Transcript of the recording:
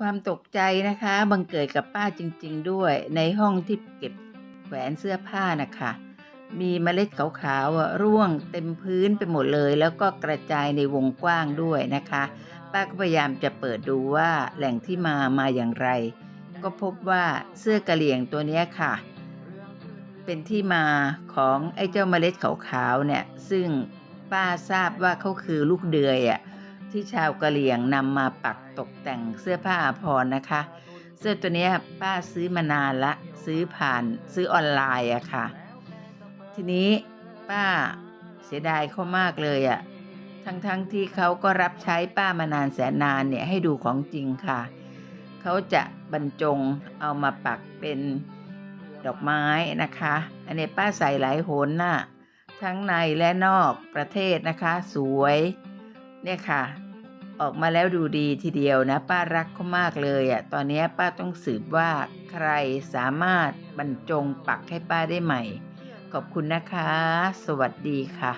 ความตกใจนะคะบังเกิดกับป้าจริง ๆ ด้วย ในห้องที่เก็บแขวนเสื้อผ้านะคะ มีเมล็ดขาวๆร่วงเต็มพื้นไปหมดเลย แล้วก็กระจายในวงกว้างด้วยนะคะ ป้าก็พยายามจะเปิดดูว่าแหล่งที่มามาอย่างไร ก็พบว่าเสื้อกะเหลี่ยงตัวนี้ค่ะ เป็นที่มาของไอ้เจ้าเมล็ดขาวๆเนี่ย ซึ่งป้าทราบว่าเขาคือลูกเดือยอะ ที่ชาวกะเหลี่ยงนำมาปักตกแต่งเสื้อผ้าอาภรณ์นะคะ เสื้อตัวนี้ป้าซื้อมานานละซื้อผ่านซื้อออนไลน์อะค่ะ ทีนี้ป้าเสียดายเขามากเลยอะทั้งๆทที่เขาก็รับใช้ป้ามานานแสนนานเนี่ยให้ดูของจริงค่ะ เขาจะบรรจงเอามาปักเป็นดอกไม้นะคะ อันนี้ป้าใส่หลายโหนน่ะทั้งในและนอกประเทศนะคะ สวย เนี่ยค่ะ ออกมาแล้วดูดีทีเดียวนะ ป้ารักเขามากเลยอะ่ะตอนนี้ป้าต้องสืบว่าใครสามารถบรรจงปักให้ป้าได้ใหม่ ขอบคุณนะคะ สวัสดีค่ะ